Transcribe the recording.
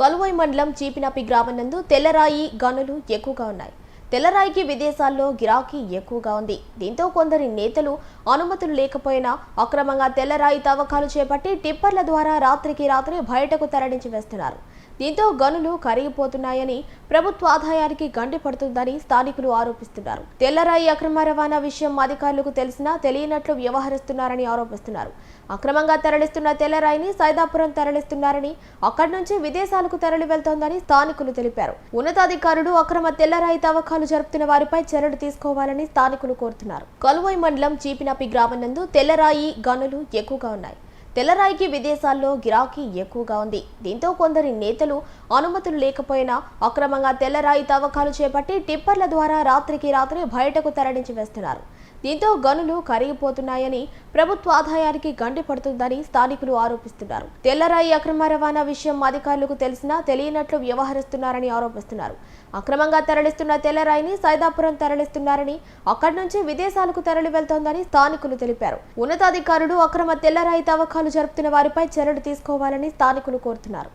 కలువై మండలం చీపినాపి గ్రామం నందు తెల్లరాయి గనులు ఎక్కువగా ఉన్నాయి. తెల్లరాయికి విదేశాల్లో గిరాకీ ఎక్కువగా ఉంది. దీంతో కొందరి నేతలు అనుమతులు లేకపోయినా అక్రమంగా తెల్లరాయి తవ్వకాలు చేపట్టి టిప్పర్ల ద్వారా రాత్రికి రాత్రి బయటకు తరలించి వేస్తున్నారు. దీంతో గనులు కరిగిపోతున్నాయని ప్రభుత్వ ఆదాయానికి గండి పడుతుందని స్థానికులు ఆరోపిస్తున్నారు. తెల్లరాయి అక్రమ రవాణా విషయం అధికారులకు తెలిసినా తెలియనట్లు వ్యవహరిస్తున్నారని ఆరోపిస్తున్నారు. అక్రమంగా తరలిస్తున్న తెల్లరాయిని సైదాపురం తరలిస్తున్నారని అక్కడి నుంచి విదేశాలకు తరలి వెళ్తోందని స్థానికులు తెలిపారు. ఉన్నతాధికారులు అక్రమ తెల్లరాయి తవ్వకాలు జరుపుతున్న వారిపై చర్యలు తీసుకోవాలని స్థానికులు కోరుతున్నారు. కలువై మండలం చీపినపి గ్రామం నందు తెల్లరాయి గనులు ఎక్కువగా ఉన్నాయి. తెల్లరాయికి విదేశాల్లో గిరాకీ ఎక్కువగా ఉంది. దీంతో కొందరి నేతలు అనుమతులు లేకపోయినా అక్రమంగా తెల్లరాయి తవ్వకాలు చేపట్టి టిప్పర్ల ద్వారా రాత్రికి రాత్రి బయటకు తరలించి వేస్తున్నారు. దీంతో గనులు కరిగిపోతున్నాయని ప్రభుత్వ ఆదాయానికి గండి పడుతుందని స్థానికులు ఆరోపిస్తున్నారు. తెల్లరాయి అక్రమ రవాణా విషయం అధికారులకు తెలిసినా తెలియనట్లు వ్యవహరిస్తున్నారని ఆరోపిస్తున్నారు. అక్రమంగా తరలిస్తున్న తెల్లరాయిని సైదాపురం తరలిస్తున్నారని అక్కడి నుంచి విదేశాలకు తరలి వెళ్తోందని స్థానికులు తెలిపారు. ఉన్నతాధికారులు అక్రమ తెల్లరాయి తవ్వకాలు జరుపుతున్న వారిపై చర్యలు తీసుకోవాలని స్థానికులు కోరుతున్నారు.